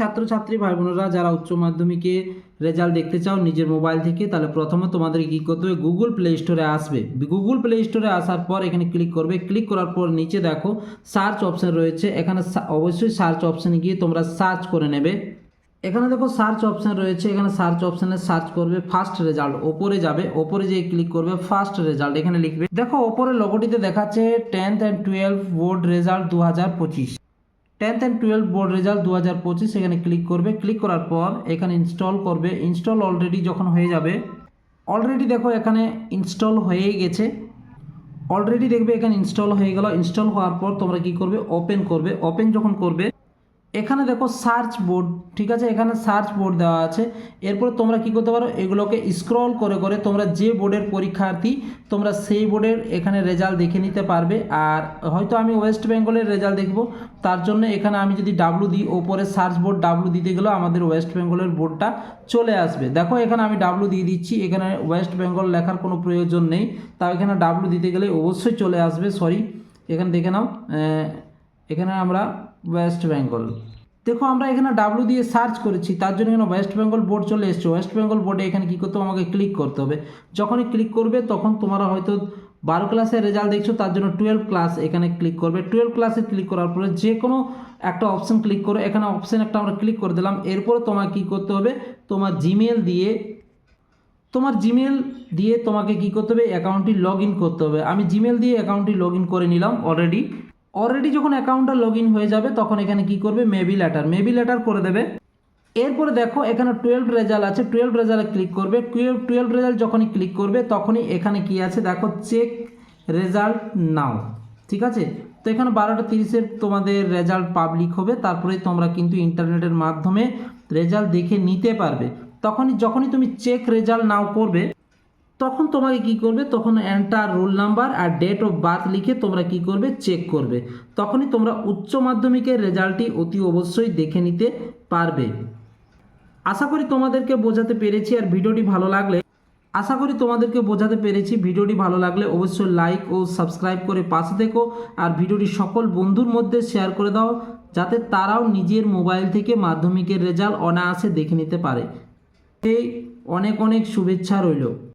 ছাত্রছাত্রী ভাই বোনেরা যারা উচ্চ মাধ্যমিকে রেজাল্ট দেখতে চাও নিজের মোবাইল থেকে, তাহলে প্রথমে তোমাদের কী করতে হবে? গুগল প্লে স্টোরে আসবে। গুগল প্লে স্টোরে আসার পর এখানে ক্লিক করবে। ক্লিক করার পর নিচে দেখো সার্চ অপশন রয়েছে। এখানে অবশ্যই সার্চ অপশানে গিয়ে তোমরা সার্চ করে নেবে। এখানে দেখো সার্চ অপশন রয়েছে। এখানে সার্চ অপশানে সার্চ করবে ফার্স্ট রেজাল্ট ওপরে যাবে। ওপরে যেয়ে ক্লিক করবে ফার্স্ট রেজাল্ট এখানে লিখবে, দেখো ওপরে লোগোটিতে দেখাচ্ছে tenth and twelve board result দু হাজার পঁচিশ। Tenth and twelve board result দু হাজার পঁচিশ এখানে ক্লিক করবে। ক্লিক করার পর এখানে ইনস্টল করবে। ইনস্টল অলরেডি যখন হয়ে যাবে, অলরেডি দেখো এখানে ইনস্টল হয়ে গেছে। অলরেডি দেখবে এখানে ইনস্টল হয়ে গেল। ইনস্টল হওয়ার পর তোমরা কি করবে? ওপেন করবে। ওপেন যখন করবে এখানে দেখো সার্চ বোর্ড ঠিক আছে? এখানে সার্চ বোর্ড দেওয়া আছে। এরপর তোমরা কি করতে পারো? এগুলোকে স্ক্রল করে করে তোমরা যে বোর্ডের পরীক্ষার্থী, তোমরা সেই বোর্ডের এখানে রেজাল্ট দেখে নিতে পারবে। আর হয়তো আমি ওয়েস্ট বেঙ্গলের রেজাল্ট দেখব। তার জন্য এখানে আমি যদি ডাব্লু দিই, ওপরে সার্চ বোর্ড ডাব্লু দিতে গেলেও আমাদের ওয়েস্ট বেঙ্গলের বোর্ডটা চলে আসবে। দেখো, এখানে আমি ডাব্লু দিয়ে দিচ্ছি। এখানে ওয়েস্ট বেঙ্গল লেখার কোনো প্রয়োজন নেই। তাও এখানে ডাব্লু দিতে গেলে অবশ্যই চলে আসবে। সরি এখানে দেখে নাও। এখানে আমরা ওয়েস্ট বেঙ্গল দেখো আমরা এখানে ডাব্লু দিয়ে সার্চ করেছি, তার জন্য এখানে ওয়েস্ট বেঙ্গল বোর্ড চলে এসছে। ওয়েস্ট বেঙ্গল বোর্ডে এখানে কী করতে আমাকে ক্লিক করতে হবে। যখনই ক্লিক করবে, তখন তোমরা হয়তো বারো ক্লাসের রেজাল্ট দেখছ, তার জন্য টুয়েলভ ক্লাস এখানে ক্লিক করবে। টুয়েলভ ক্লাসে ক্লিক করার পরে যে কোনো একটা অপশন ক্লিক করে। এখানে অপশন একটা আমরা ক্লিক করে দিলাম। এরপরে তোমার কী করতে হবে? তোমার জিমেল দিয়ে, তোমার জিমেল দিয়ে তোমাকে কি করতে হবে? অ্যাকাউন্টটি লগ করতে হবে। আমি জিমেল দিয়ে অ্যাকাউন্টটি লগ করে নিলাম অলরেডি অলরেডি যখন অ্যাকাউন্টটা লগ হয়ে যাবে, তখন এখানে কি করবে? মেবি লেটার মেবি লেটার করে দেবে। এরপরে দেখো, এখানে টুয়েলভ রেজাল্ট আছে। টুয়েলভ রেজাল্টে ক্লিক করবে। টুয়েলভ টুয়েলভ রেজাল্ট যখনই ক্লিক করবে, তখনই এখানে কি আছে? দেখো চেক রেজাল্ট নাও ঠিক আছে? তো এখানে বারোটা তিরিশের তোমাদের রেজাল্ট পাবলিক হবে। তারপরে তোমরা কিন্তু ইন্টারনেটের মাধ্যমে রেজাল্ট দেখে নিতে পারবে। তখনই যখনই তুমি চেক রেজাল্ট নাও করবে তখন তোমাকে কি করবে? তখন এন্টার রোল নাম্বার আর ডেট অফ বার্থ লিখে তোমরা কি করবে? চেক করবে। তখনই তোমরা উচ্চ মাধ্যমিকের রেজাল্টটি অতি অবশ্যই দেখে নিতে পারবে। আশা করি তোমাদেরকে বোঝাতে পেরেছি আর ভিডিওটি ভালো লাগলে আশা করি তোমাদেরকে বোঝাতে পেরেছি। ভিডিওটি ভালো লাগলে অবশ্যই লাইক ও সাবস্ক্রাইব করে পাশে থেকো আর ভিডিওটি সকল বন্ধুর মধ্যে শেয়ার করে দাও যাতে তারাও নিজের মোবাইল থেকে মাধ্যমিকের রেজাল্ট অনায়াসে দেখে নিতে পারে। এই অনেক অনেক শুভেচ্ছা রইল।